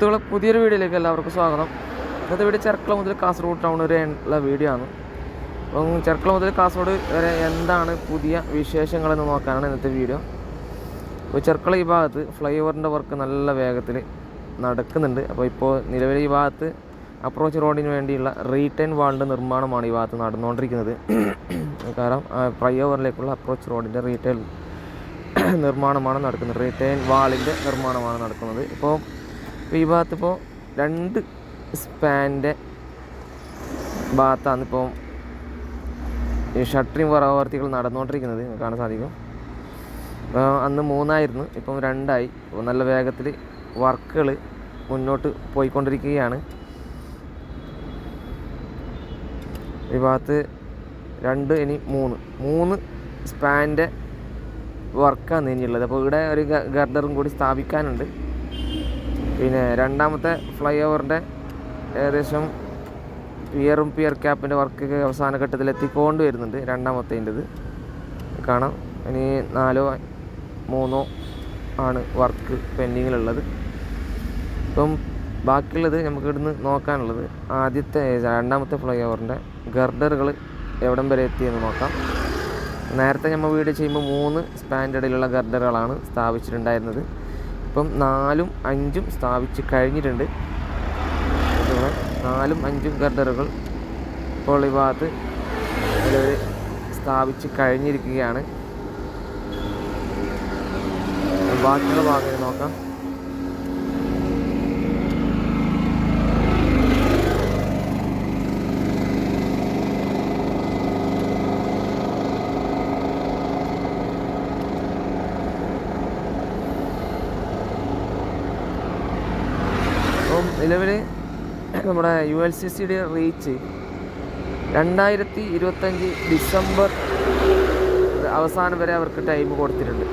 സുഹൃത്തുക്കളെ പുതിയൊരു വീഡിയോയിലേക്ക് എല്ലാവർക്കും സ്വാഗതം. ഇന്നത്തെ വീഡിയോ ചെർക്കള മുതൽ കാസർഗോഡ് ടൗൺ വരെ ഉള്ള വീഡിയോ ആണ്. അപ്പം ചെർക്കള മുതൽ കാസർഗോഡ് വരെ എന്താണ് പുതിയ വിശേഷങ്ങളെന്ന് നോക്കാനാണ് ഇന്നത്തെ വീഡിയോ. അപ്പോൾ ചെർക്കള ഈ ഭാഗത്ത് ഫ്ലൈ ഓവറിന്റെ വർക്ക് നല്ല വേഗത്തിൽ നടക്കുന്നുണ്ട്. അപ്പോൾ ഇപ്പോൾ നിലവിൽ ഈ ഭാഗത്ത് അപ്രോച്ച് റോഡിന് വേണ്ടിയുള്ള റീടേൺ വാളിന്റെ നിർമ്മാണമാണ് ഈ ഭാഗത്ത് നടന്നുകൊണ്ടിരിക്കുന്നത്. കാരണം ഫ്ലൈ ഓവറിലേക്കുള്ള അപ്രോച്ച് റോഡിന്റെ റീറ്റെയിൽ നിർമ്മാണമാണ് നടക്കുന്നത്. റീറ്റെയിൻ വാളിന്റെ നിർമ്മാണമാണ് നടക്കുന്നത്. ഇപ്പോൾ ഇപ്പോൾ ഈ ഭാഗത്ത് ഇപ്പോൾ രണ്ട് സ്പാന്റെ ഭാഗത്താണ് ഇപ്പോൾ ഈ ഷട്ടറിങ് പ്രവർത്തികൾ നടന്നുകൊണ്ടിരിക്കുന്നത് കാണാൻ സാധിക്കും. അന്ന് മൂന്നായിരുന്നു. ഇപ്പം രണ്ടായി. അപ്പോൾ നല്ല വേഗത്തിൽ വർക്കുകൾ മുന്നോട്ട് പോയിക്കൊണ്ടിരിക്കുകയാണ്. ഈ ഭാഗത്ത് രണ്ട് ഇനി മൂന്ന്. മൂന്ന് സ്പാന്റെ വർക്കാണ് ഇനിയുള്ളത്. അപ്പോൾ ഇവിടെ ഒരു ഗർഡറും കൂടി സ്ഥാപിക്കാനുണ്ട്. പിന്നെ രണ്ടാമത്തെ ഫ്ലൈ ഓവറിന്റെ ഏകദേശം പിയറും പിയർ ക്യാപ്പിന്റെ വർക്ക് അവസാന ഘട്ടത്തിൽ എത്തിക്കൊണ്ട് വരുന്നുണ്ട് രണ്ടാമത്തേന്റെത്. കാണാം. ഇനി നാലോ മൂന്നോ ആണ് വർക്ക് പെൻഡിങ്ങിലുള്ളത്. ഇപ്പം ബാക്കിയുള്ളത് നമുക്ക് ഇവിടുന്ന് നോക്കാനുള്ളത് ആദ്യത്തെ രണ്ടാമത്തെ ഫ്ലൈ ഓവറിന്റെ ഗർഡറുകൾ എവിടം വരെ എത്തിയെന്ന് നോക്കാം. നേരത്തെ നമ്മൾ വീട് ചെയ്യുമ്പോൾ മൂന്ന് സ്പാന്റെ ഗർഡറുകളാണ് സ്ഥാപിച്ചിട്ടുണ്ടായിരുന്നത്. ഇപ്പം നാലും അഞ്ചും സ്ഥാപിച്ച് കഴിഞ്ഞിട്ടുണ്ട്. നാലും അഞ്ചും ഗർഡറുകൾ ഇപ്പോൾ ഈ ഭാഗത്ത് സ്ഥാപിച്ച് കഴിഞ്ഞിരിക്കുകയാണ്. ബാക്കിയുള്ള ഭാഗങ്ങൾ നോക്കാം അപ്പം നിലവിൽ നമ്മുടെ യു എൽ സി സിയുടെ റീച്ച് രണ്ടായിരത്തി ഇരുപത്തഞ്ച് ഡിസംബർ അവസാനം വരെ അവർക്ക് ടൈം കൊടുത്തിട്ടുണ്ട്.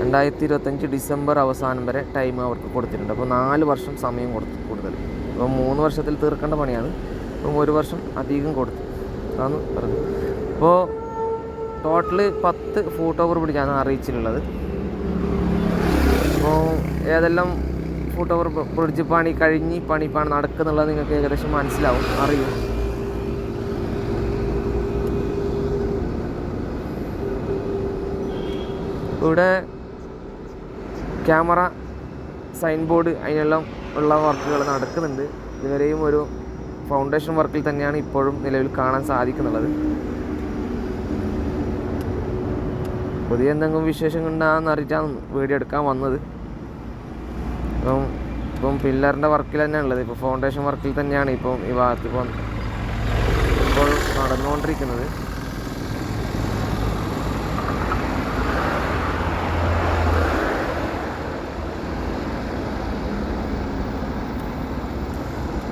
രണ്ടായിരത്തി ഇരുപത്തഞ്ച് ഡിസംബർ അവസാനം വരെ ടൈം അവർക്ക് കൊടുത്തിട്ടുണ്ട്. അപ്പോൾ നാല് വർഷം സമയം കൊടുത്തു കൂടുതൽ. അപ്പോൾ മൂന്ന് വർഷത്തിൽ തീർക്കേണ്ട പണിയാണ്. അപ്പം ഒരു വർഷം അധികം കൊടുത്തു. അതാണ് പറഞ്ഞത്. അപ്പോൾ ടോട്ടൽ പത്ത് ഫൂട്ട് ഓവർ അറിയിച്ചിട്ടുള്ളത്. അപ്പോൾ ഏതെല്ലാം ഫുട് ഓവർ ബ്രിഡ്ജ് പണി കഴിഞ്ഞ് പണി പണി നടക്കുന്നുള്ളത് നിങ്ങൾക്ക് ഏകദേശം മനസ്സിലാവും അറിയും. ഇവിടെ ക്യാമറ സൈൻ ബോർഡ് അതിനെല്ലാം ഉള്ള വർക്കുകൾ നടക്കുന്നുണ്ട്. ഇതുവരെയും ഒരു ഫൗണ്ടേഷൻ വർക്കിൽ തന്നെയാണ് ഇപ്പോഴും നിലവിൽ കാണാൻ സാധിക്കുന്നുള്ളത് പുതിയ എന്തെങ്കിലും വിശേഷം ഉണ്ടാകുന്ന അറിയിച്ചാണ് വീഡിയോ എടുക്കാൻ വന്നത്. ഇപ്പം ഇപ്പം പില്ലറിന്റെ വർക്കിൽ തന്നെയാണ് ഉള്ളത് ഇപ്പോൾ ഫൗണ്ടേഷൻ വർക്കിൽ തന്നെയാണ് ഇപ്പം ഈ ഭാഗത്ത് ഇപ്പം ഇപ്പോൾ നടന്നുകൊണ്ടിരിക്കുന്നത്.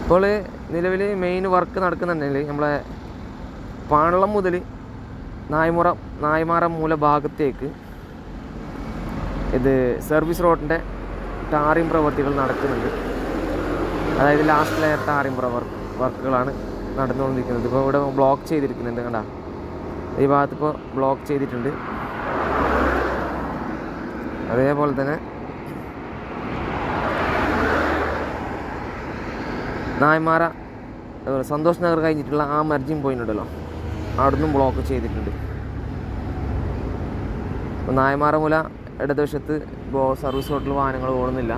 ഇപ്പോൾ നിലവിൽ മെയിൻ വർക്ക് നടക്കുന്നുണ്ടെങ്കിൽ നമ്മളെ പാണളം മുതൽ നായ്മുറ നായ്മാറ മൂല ഭാഗത്തേക്ക് ഇത് സർവീസ് റോഡിന്റെ ടാറിംഗ് പ്രവർത്തികൾ നടക്കുന്നുണ്ട്. അതായത് ലാസ്റ്റ് ലെയർ ടാറിംഗ് പ്രവർ വർക്കുകളാണ് നടന്നുകൊണ്ടിരിക്കുന്നത്. ഇപ്പോൾ ഇവിടെ ബ്ലോക്ക് ചെയ്തിരിക്കുന്നുണ്ട് കണ്ടാ? ഈ ഭാഗത്ത് ഇപ്പോൾ ബ്ലോക്ക് ചെയ്തിട്ടുണ്ട്. അതേപോലെ തന്നെ നായ്മാറ അതുപോലെ സന്തോഷ് നഗർ കഴിഞ്ഞിട്ടുള്ള ആ മർജിങ് ഉണ്ടല്ലോ. അവിടുന്ന് ബ്ലോക്ക് ചെയ്തിട്ടുണ്ട്. നായമാറ മൂല ഇടതുവശത്ത് സർവീസ് റോഡിൽ വാഹനങ്ങൾ ഓടുന്നില്ല.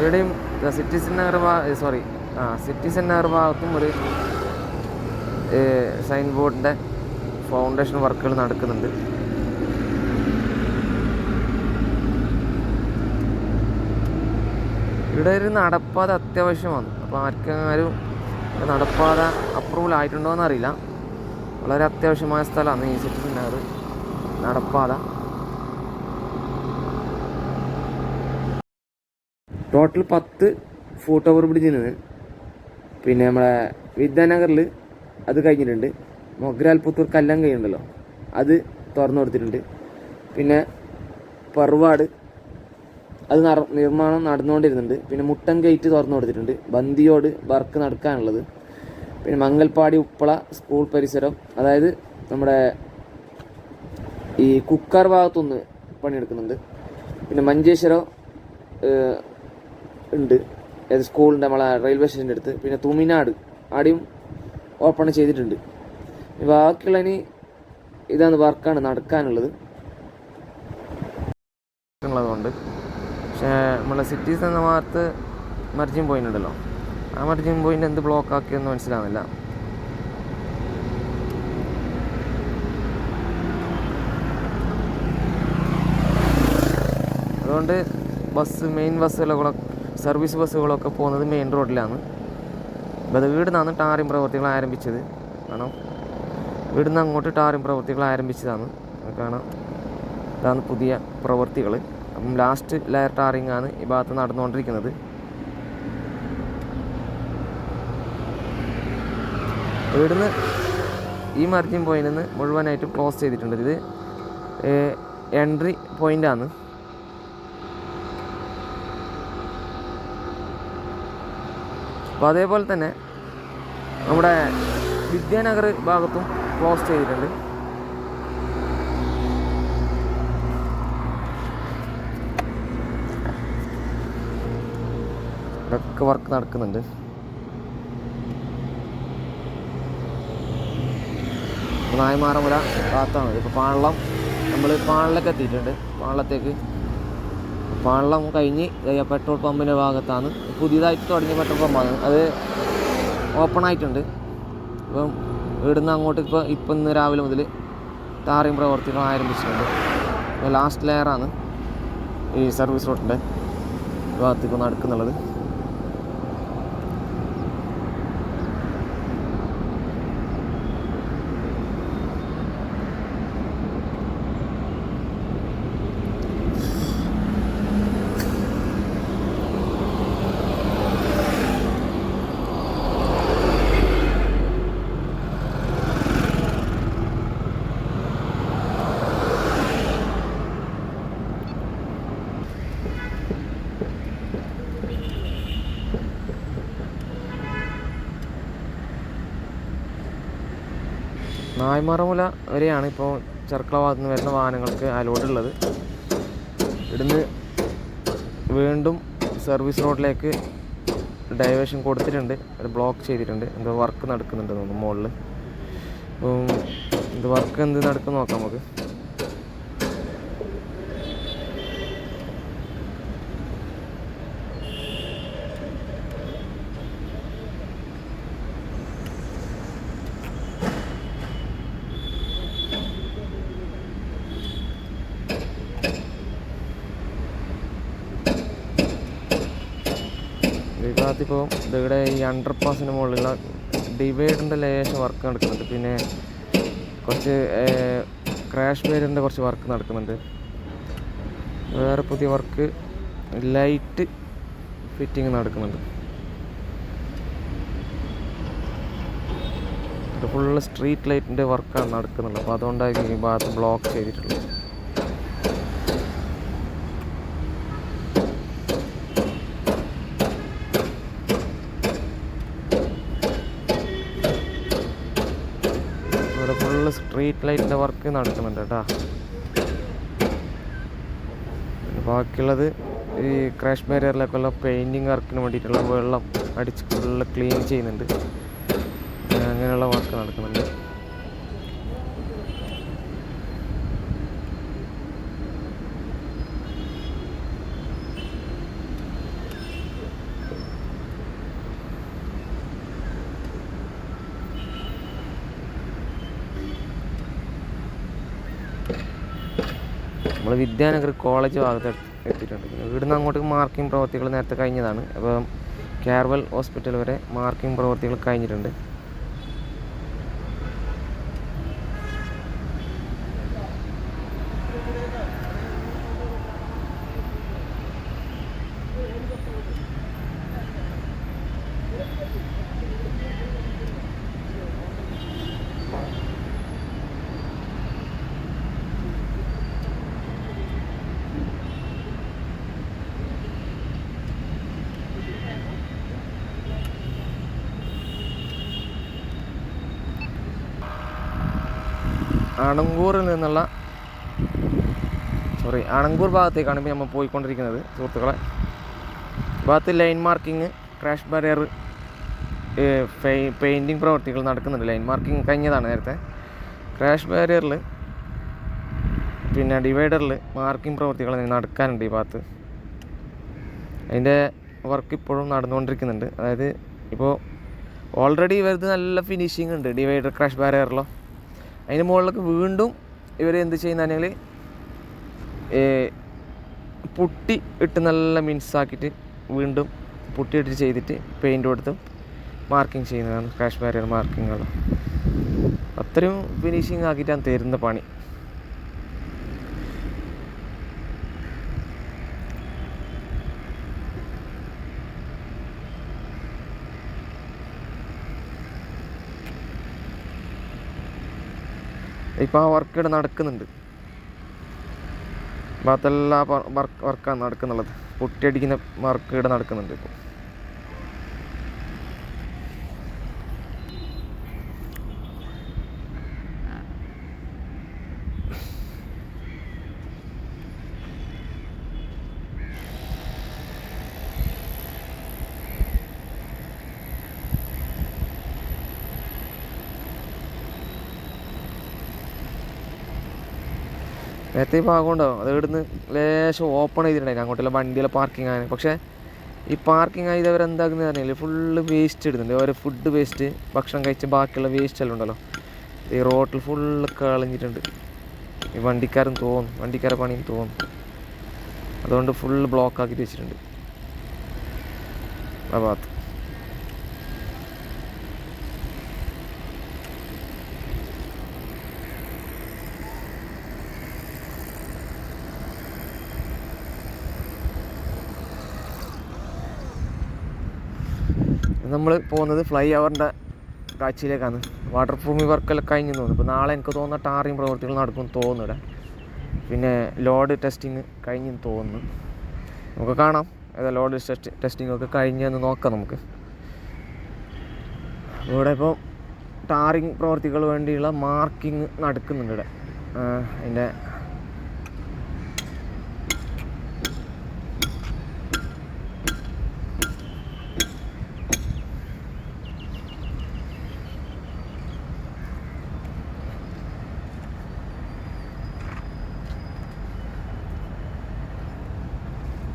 ഇവിടെയും സിറ്റിസൺ നഗർ സോറി ആ സിറ്റിസൺ നഗർ ഭാഗത്തും ഒരു സൈൻ ബോർഡിന്റെ ഫൗണ്ടേഷൻ വർക്കുകൾ നടക്കുന്നുണ്ട്. ഇവിടെ ഒരു നടപ്പാത അത്യാവശ്യമാണ്. അപ്പോൾ ആർക്കെങ്കിലും നടപ്പാത അപ്രൂവൽ ആയിട്ടുണ്ടോ എന്നറിയില്ല വളരെ അത്യാവശ്യമായ സ്ഥലമാണ് ഈ സിറ്റി നഗർ നടപ്പാത. ടോട്ടൽ പത്ത് ഫോട്ടോവർ ഓവർ പിന്നെ നമ്മളെ വിദ്യാനഗറിൽ അത് കഴിഞ്ഞിട്ടുണ്ട്. മൊഗ്രാൽ പുത്തൂർ കല്ലം ഉണ്ടല്ലോ അത് തുറന്നു കൊടുത്തിട്ടുണ്ട്. പിന്നെ പറവാട് അത് നിർമ്മാണം നടന്നുകൊണ്ടിരുന്നുണ്ട്. പിന്നെ മുട്ടൻ ഗേറ്റ് തുറന്നു കൊടുത്തിട്ടുണ്ട്. ബന്ദിയോട് വർക്ക് നടക്കാനുള്ളത്. പിന്നെ മംഗൽപാടി ഉപ്പള സ്കൂൾ പരിസരം അതായത് നമ്മുടെ ഈ കുക്കർ ഭാഗത്തുനിന്ന് പണിയെടുക്കുന്നുണ്ട്. പിന്നെ മഞ്ചേശ്വരം ഉണ്ട്. സ്കൂളിന്റെ നമ്മളെ റെയിൽവേ സ്റ്റേഷന്റെ അടുത്ത്. പിന്നെ തുമിനാട് ആടിയും ഓപ്പൺ ചെയ്തിട്ടുണ്ട്. ബാക്കിയുള്ള ഇനി ഇതാണ് വർക്കാണ് നടക്കാനുള്ളത്. ഉള്ളതുകൊണ്ട്. പക്ഷേ നമ്മളെ സിറ്റീസ് എന്ന ഭാഗത്ത് മർജിൻ പോയിട്ടുണ്ടല്ലോ ആ മർജിൻ എന്ത് ബ്ലോക്ക് ആക്കിയെന്ന് മനസ്സിലാവുന്നില്ല. അതുകൊണ്ട് ബസ് മെയിൻ ബസ്സുകളൊക്കെ സർവീസ് ബസ്സുകളൊക്കെ പോകുന്നത് മെയിൻ റോഡിലാണ് അത് ഇവിടുന്നാണ് ടാറിംഗ് പ്രവർത്തികൾ ആരംഭിച്ചത്. കാരണം ഇവിടുന്ന് അങ്ങോട്ട് ടാറിംഗ് പ്രവർത്തികൾ ആരംഭിച്ചതാണ്. കാണാം. ഇതാണ് പുതിയ പ്രവർത്തികൾ അപ്പം ലാസ്റ്റ് ലെയർ ടാറിംഗ് ആണ് ഈ ഭാഗത്ത് നടന്നുകൊണ്ടിരിക്കുന്നത്. ഇവിടുന്ന് ഈ മർജിൻ പോയിന്റിൽ നിന്ന് മുഴുവനായിട്ട് ക്ലോസ് ചെയ്തിട്ടുണ്ട്. ഇത് എൻട്രി പോയിന്റാണ് അപ്പോൾ അതേപോലെ തന്നെ നമ്മുടെ വിദ്യാനഗർ ഭാഗത്തും ക്ലോസ് ചെയ്തിട്ടുണ്ട്. ഇവിടെയൊക്കെ വർക്ക് നടക്കുന്നുണ്ട്. നായമാറമുല ഭാഗത്താണ് ഇപ്പോൾ പാളളം നമ്മൾ പാളലൊക്കെ എത്തിയിട്ടുണ്ട്. പാളത്തേക്ക് പാളളം കഴിഞ്ഞ് പെട്രോൾ പമ്പിന്റെ ഭാഗത്താണ്. പുതിയതായിട്ട് തുടങ്ങിയ പെട്രോൾ പമ്പാണ്. അത് ഓപ്പൺ ആയിട്ടുണ്ട്. ഇപ്പം ഇവിടുന്ന് അങ്ങോട്ട് ഇപ്പോൾ ഇപ്പം ഇന്ന് രാവിലെ മുതൽ ടാറിങ് പ്രവർത്തികൾ ആരംഭിച്ചിട്ടുണ്ട്. ഇപ്പോൾ ലാസ്റ്റ് ലെയറാണ് ഈ സർവീസ് റോഡിന്റെ ഭാഗത്തേക്ക് നടക്കുന്നുള്ളത്. നായ്മറമുല വരെയാണ് ഇപ്പോൾ ചെർക്കള ഭാഗത്ത് നിന്ന് വരുന്ന വാഹനങ്ങൾക്ക് അലോഡ് ഉള്ളത്. ഇവിടുന്ന് വീണ്ടും സർവീസ് റോഡിലേക്ക് ഡൈവേഷൻ കൊടുത്തിട്ടുണ്ട്. ബ്ലോക്ക് ചെയ്തിട്ടുണ്ട്. എന്തോ വർക്ക് നടക്കുന്നുണ്ട് തോന്നുന്നു മുകളിൽ ഇത് വർക്ക് എന്ത് നടക്കുന്നു നോക്കാം നമുക്ക് ഈ ഭാഗത്തിപ്പോൾ ഇവിടെ ഈ അണ്ടർ പാസിന് മുകളിലുള്ള ഡിവൈഡറിന്റെ ലേശം വർക്ക് നടക്കുന്നുണ്ട്. പിന്നെ കുറച്ച് ക്രാഷ് ബേരിന്റെ കുറച്ച് വർക്ക് നടക്കുന്നുണ്ട്. വേറെ പുതിയ വർക്ക് ലൈറ്റ് ഫിറ്റിംഗ് നടക്കുന്നുണ്ട്. ഫുള്ള് സ്ട്രീറ്റ് ലൈറ്റിന്റെ വർക്കാണ് നടക്കുന്നുള്ളത് അപ്പോൾ അതുകൊണ്ടായിരിക്കും ഈ ഭാഗത്ത് ബ്ലോക്ക് ചെയ്തിട്ടുള്ളത്. സ്ട്രീറ്റ് ലൈറ്റിന്റെ വർക്ക് നടക്കുന്നുണ്ട് കേട്ടോ. ബാക്കിയുള്ളത് ഈ ക്രാഷ് ബാരിയറിലേക്കുള്ള പെയിന്റിങ് വർക്കിന് വേണ്ടിയിട്ടുള്ള വെള്ളം അടിച്ച് ഫുള്ള് ക്ലീൻ ചെയ്യുന്നുണ്ട്. അങ്ങനെയുള്ള വർക്ക് നടക്കുന്നുണ്ട്. വിദ്യാനഗർ കോളേജ് ഭാഗത്ത് എത്തി- എത്തിയിട്ടുണ്ട്. പിന്നെ ഇവിടുന്ന് അങ്ങോട്ട് മാർക്കിംഗ് പ്രവർത്തികൾ നേരത്തെ കഴിഞ്ഞതാണ്. അപ്പം കാർവൽ ഹോസ്പിറ്റൽ വരെ മാർക്കിംഗ് പ്രവർത്തികൾ കഴിഞ്ഞിട്ടുണ്ട്. അണങ്കൂറിൽ നിന്നുള്ള സോറി അണങ്കൂർ ഭാഗത്തേക്കാണ് ഇപ്പോൾ നമ്മൾ പോയിക്കൊണ്ടിരിക്കുന്നത് സുഹൃത്തുക്കളെ. ഭാഗത്ത് line marking crash barrier painting പ്രവർത്തികൾ നടക്കുന്നുണ്ട്. ലൈൻ മാർക്കിങ് കഴിഞ്ഞതാണ് നേരത്തെ. ക്രാഷ് ബാരിയറിൽ പിന്നെ ഡിവൈഡറിൽ മാർക്കിംഗ് പ്രവർത്തികൾ നടക്കാനുണ്ട് ഈ ഭാഗത്ത്. അതിന്റെ വർക്ക് ഇപ്പോഴും നടന്നുകൊണ്ടിരിക്കുന്നുണ്ട്. അതായത് ഇപ്പോൾ ഓൾറെഡി ഇവരത് നല്ല ഫിനിഷിംഗ് ഉണ്ട് ഡിവൈഡർ ക്രാഷ് ബാരിയറിലോ അതിന് മുകളിലൊക്കെ വീണ്ടും ഇവർ എന്ത് ചെയ്യുന്നതെങ്കിൽ പുട്ടി ഇട്ട് നല്ല മിൻസാക്കിയിട്ട് വീണ്ടും പുട്ടി ഇട്ട് ചെയ്തിട്ട് പെയിന്റ് കൊടുത്ത് മാർക്കിംഗ് ചെയ്യുന്നതാണ്. കാശ്മീരിയർ മാർക്കിങ്ങുകൾ അത്രയും ഫിനിഷിങ് ആക്കിയിട്ടാണ് തരുന്ന പണി. ഇപ്പോൾ ആ വർക്ക് ഇവിടെ നടക്കുന്നുണ്ട്. ഭാഗത്തെല്ലാം വർക്ക് വർക്കാണ് നടക്കുന്നുള്ളത്. പൊട്ടിയടിക്കുന്ന വർക്ക് ഇവിടെ നടക്കുന്നുണ്ട് ഇപ്പോൾ നേരത്തെ ഈ ഭാഗം ഉണ്ടാവും അത് ഇവിടുന്ന് ലേശം ഓപ്പൺ ചെയ്തിട്ടുണ്ടായിരുന്നു അങ്ങോട്ടുള്ള വണ്ടിയിലെ പാർക്കിംഗ് ആണ്. പക്ഷേ ഈ പാർക്കിംഗ് ആയത് അവർ എന്താക്കുന്നത് പറഞ്ഞാൽ ഫുള്ള് വേസ്റ്റ് ഇടുന്നുണ്ട്. ഓരോ ഫുഡ് വേസ്റ്റ് ഭക്ഷണം കഴിച്ച് ബാക്കിയുള്ള വേസ്റ്റ് എല്ലാം ഉണ്ടല്ലോ. ഈ റോട്ടിൽ ഫുള്ള് കളഞ്ഞിട്ടുണ്ട്. ഈ വണ്ടിക്കാരൻ തോന്നും. വണ്ടിക്കാരെ പണിയും തോന്നും. അതുകൊണ്ട് ഫുള്ള് ബ്ലോക്ക് ആക്കിയിട്ട് വെച്ചിട്ടുണ്ട്. ആ ഭാഗത്ത്. നമ്മൾ പോകുന്നത് ഫ്ലൈ ഓവറിന്റെ കാഴ്ചയിലേക്കാണ്. വാട്ടർ പ്രൂഫിംഗ് വർക്കെല്ലാം കഴിഞ്ഞു തോന്നുന്നു. ഇപ്പോൾ നാളെ എനിക്ക് തോന്നുന്ന ടാറിങ് പ്രവൃത്തികൾ നടക്കും തോന്നുന്നു ഇവിടെ. പിന്നെ ലോഡ് ടെസ്റ്റിങ് കഴിഞ്ഞെന്ന് തോന്നുന്നു. നമുക്ക് കാണാം. ഏതാ ലോഡ് ടെസ്റ്റ് ടെസ്റ്റിംഗ് ഒക്കെ കഴിഞ്ഞെന്ന് നോക്കാം നമുക്ക്. ഇവിടെ ഇപ്പോൾ ടാറിങ് പ്രവർത്തികൾ വേണ്ടിയുള്ള മാർക്കിംഗ് നടക്കുന്നുണ്ട് ഇവിടെ. അതിന്റെ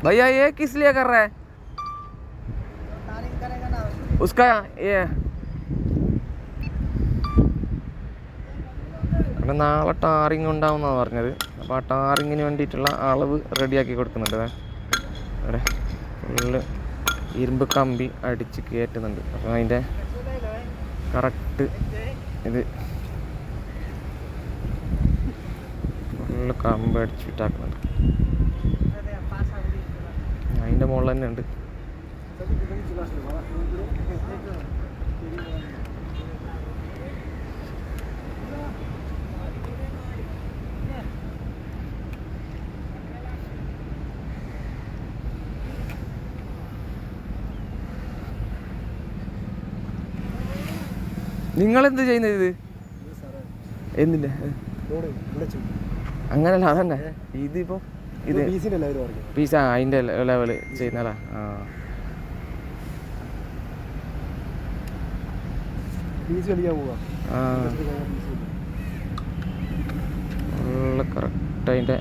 भैया ये किस लिए कर रहा है उसका ये ഇവിടെ നാളെ ടാറിങ് ഉണ്ടാവുമെന്നാണ് പറഞ്ഞത് അപ്പോൾ ആ ടാറിങ്ങിന് വേണ്ടിയിട്ടുള്ള അളവ് റെഡിയാക്കി കൊടുക്കുന്നുണ്ട് ദേ. ഇവിടെ ഫുള്ള് ഇരുമ്പ് കമ്പി അടിച്ച് കയറ്റുന്നുണ്ട് അപ്പോൾ അതിൻ്റെ കറക്റ്റ് ഇത് ഫുള്ള് കമ്പ് അടിച്ച് വിട്ടാക്കുന്നുണ്ട് അതിന്റെ മുകളിൽ തന്നെ ഉണ്ട് നിങ്ങൾ എന്ത് ചെയ്യുന്നത് ഇത് എന്തിന്റെ അങ്ങനല്ല അതന്നെ. ഇതിപ്പോ ഇത് പീസ അതിന്റെ ലെവൽ ചെയ്യുന്നതാ. ആ. ആ. കറക്റ്റ് അതിന്റെ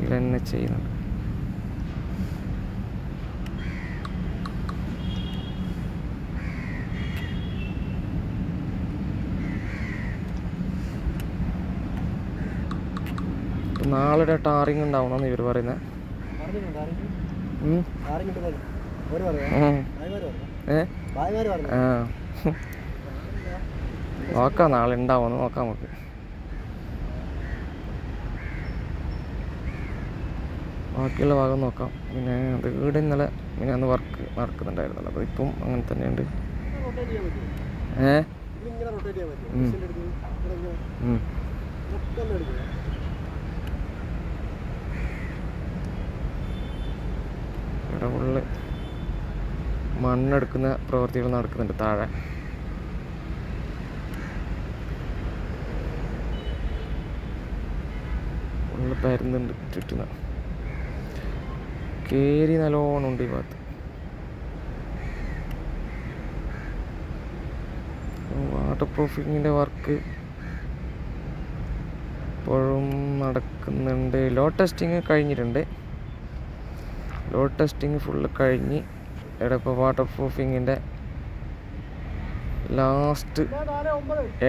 ഇതന്നെ ചെയ്യുന്നുണ്ട്. നാളെ ടാറിങ് ഉണ്ടാവണമെന്ന് ഇവർ പറയുന്നത് ഉം. ഉം. നോക്കാം നാളെ ഉണ്ടാവുമെന്ന് നോക്കാം നമുക്ക് ബാക്കിയുള്ള ഭാഗം നോക്കാം പിന്നെ അത് വീട് ഇന്നലെ പിന്നെ അന്ന് വർക്ക് നടക്കുന്നുണ്ടായിരുന്നല്ലോ അപ്പോൾ ഇപ്പം അങ്ങനെ തന്നെയുണ്ട് ഏ ഫുള്ള് മണ്ണെടുക്കുന്ന പ്രവൃത്തികൾ നടക്കുന്നുണ്ട് താഴെ. ഫുള്ള് പരുന്നുണ്ട് ചുറ്റുന്ന. കയറി നല്ലോണം ഉണ്ട് ഈ ഭാഗത്ത്. വാട്ടർ പ്രൂഫിങ്ങിന്റെ വർക്ക് ഇപ്പോഴും നടക്കുന്നുണ്ട്. ലോ ടെസ്റ്റിങ് കഴിഞ്ഞിട്ടുണ്ട്. ലോ ടെസ്റ്റിങ് ഫുള്ള് കഴിഞ്ഞ് ഇവിടെ ഇപ്പോൾ വാട്ടർ പ്രൂഫിങ്ങിന്റെ ലാസ്റ്റ്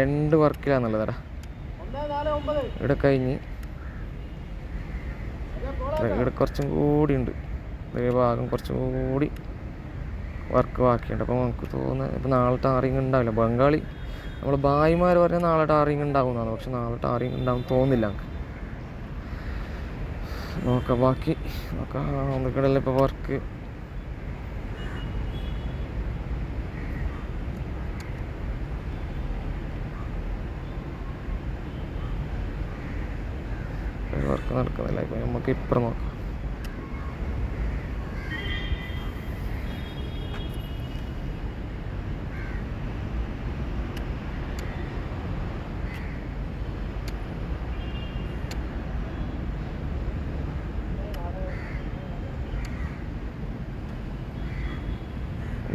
എൻഡ് വർക്കിലാന്നുള്ളതാടാ ഇവിടെ കഴിഞ്ഞ്. ഇവിടെ കുറച്ചും കൂടി ഉണ്ട് ഈ ഭാഗം കുറച്ചും കൂടി വർക്ക് ബാക്കിയുണ്ട്. അപ്പോൾ നമുക്ക് തോന്നുന്നത് ഇപ്പോൾ നാളെ ടാറിങ് ഉണ്ടാവില്ല. ബംഗാളി നമ്മൾ ഭായിമാർ പറഞ്ഞാൽ നാളെ ടാറിങ് ഉണ്ടാവുന്നതാണ്. പക്ഷെ നാളെ ടാറിങ് ഉണ്ടാവും തോന്നുന്നില്ല നമുക്ക്. നോക്കാം ബാക്കി നോക്കാം ഒന്നുകൂടെ ഇപ്പോൾ വർക്ക് വർക്ക് നടക്കുന്നില്ല ഇപ്പം നമുക്ക് ഇപ്പുറം നോക്കാം.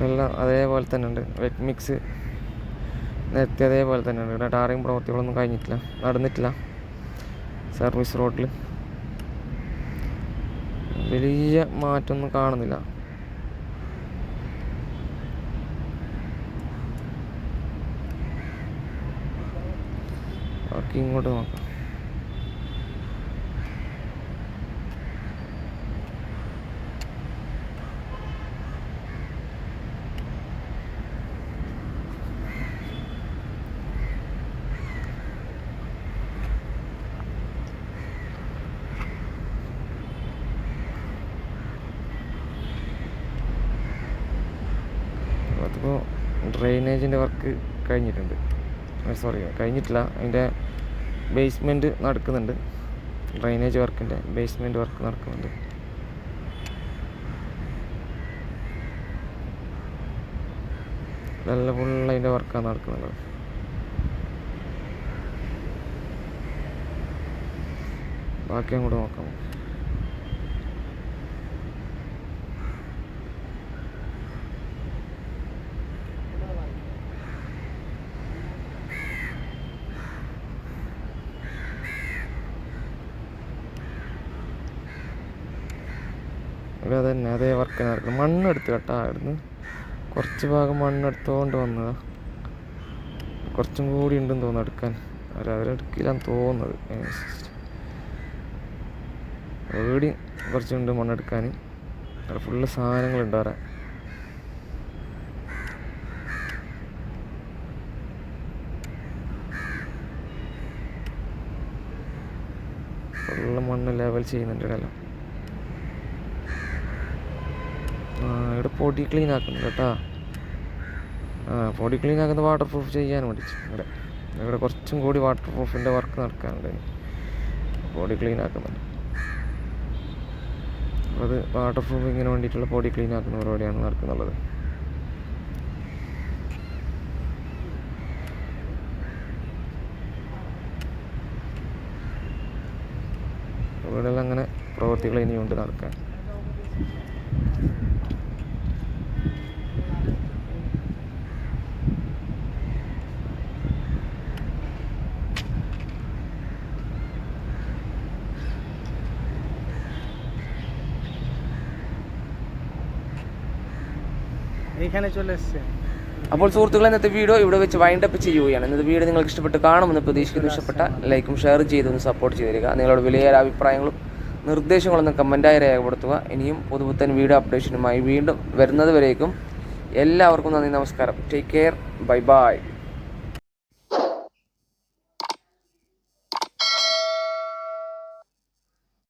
ഇതെല്ലാം അതേപോലെ തന്നെ ഉണ്ട്. വെറ്റ് മിക്സ് നേരത്തെ അതേപോലെ തന്നെ ഉണ്ട്. ഇവിടെ ടാറിങ് പ്രവൃത്തികളൊന്നും കഴിഞ്ഞിട്ടില്ല. നടന്നിട്ടില്ല. സർവീസ് റോഡിൽ വലിയ മാറ്റമൊന്നും കാണുന്നില്ല. ബാക്കി ഇങ്ങോട്ട് നോക്കാം. ഡ്രെയിനേജിന്റെ വർക്ക് കഴിഞ്ഞിട്ടുണ്ട്. സോറി കഴിഞ്ഞിട്ടില്ല. അതിന്റെ ബേസ്മെന്റ് നടക്കുന്നുണ്ട്. ഡ്രെയിനേജ് വർക്കിന്റെ ബേസ്മെന്റ് വർക്ക് നടക്കുന്നുണ്ട്. നല്ല ഫുള്ള് അതിന്റെ വർക്കാണ് നടക്കുന്നത്. ബാക്കി അങ്ങോട്ട് നോക്കാം. ഇവിടെ അതന്നെ അതേ വർക്ക് നടക്കുന്നു. മണ്ണെടുത്ത് കേട്ടോ അവിടുന്ന് കുറച്ച് ഭാഗം മണ്ണെടുത്തോണ്ട് വന്നതാ. കുറച്ചും കൂടി ഉണ്ടെന്ന് തോന്നുന്നു എടുക്കാൻ. അവരവരെടുക്കില്ലാന്ന് തോന്നുന്നത്. ഏടി കുറച്ചുണ്ട് മണ്ണെടുക്കാൻ. അവിടെ ഫുള്ള് സാധനങ്ങളുണ്ട് അവിടെ. ഫുള്ള് മണ്ണ് ലെവൽ ചെയ്യുന്നുണ്ട് ഇവിടെ എല്ലാം ആ ഇവിടെ പൊടി ക്ലീൻ ആക്കുന്നുണ്ട് കേട്ടാ. ആ പൊടി ക്ലീൻ ആക്കുന്ന വാട്ടർ പ്രൂഫ് ചെയ്യാൻ പഠിച്ചു ഇവിടെ ഇവിടെ കുറച്ചും കൂടി വാട്ടർ പ്രൂഫിന്റെ വർക്ക് നടക്കാനുണ്ട് പൊടി ക്ലീൻ ആക്കുന്നുണ്ട് അത് വാട്ടർ പ്രൂഫിങ്ങിന് വേണ്ടിയിട്ടുള്ള പൊടി ക്ലീൻ ആക്കുന്ന പരിപാടിയാണ് നടക്കുന്നുള്ളത് ഇവിടെയെല്ലാം അങ്ങനെ പ്രവൃത്തികൾ ഇനിയുണ്ട് നടക്കാൻ. এইখানে চলে এসছে അപ്പോൾ സുഹൃത്തുക്കളെ ഇന്നത്തെ വീഡിയോ ഇവിടെ വെച്ച് വൈൻഡ് അപ്പ് ചെയ്യുകയാണ് ഇന്നത്തെ വീഡിയോ നിങ്ങൾക്ക് ഇഷ്ടപ്പെട്ട് കാണുമെന്ന് പ്രതീക്ഷിക്കുന്നു ഇഷ്ടപ്പെട്ട ലൈക്കും ഷെയർ ചെയ്തൊന്ന് സപ്പോർട്ട് ചെയ്ത് തരിക നിങ്ങളുടെ വിലയേറെ അഭിപ്രായങ്ങളും നിർദ്ദേശങ്ങളൊന്നും കമൻറ്റായി രേഖപ്പെടുത്തുക ഇനിയും പുതുപുത്തൻ വീഡിയോ അപ്ഡേഷനുമായി വീണ്ടും വരുന്നത് വരേക്കും എല്ലാവർക്കും നന്ദി നമസ്കാരം ടേക്ക് കെയർ ബൈ ബൈ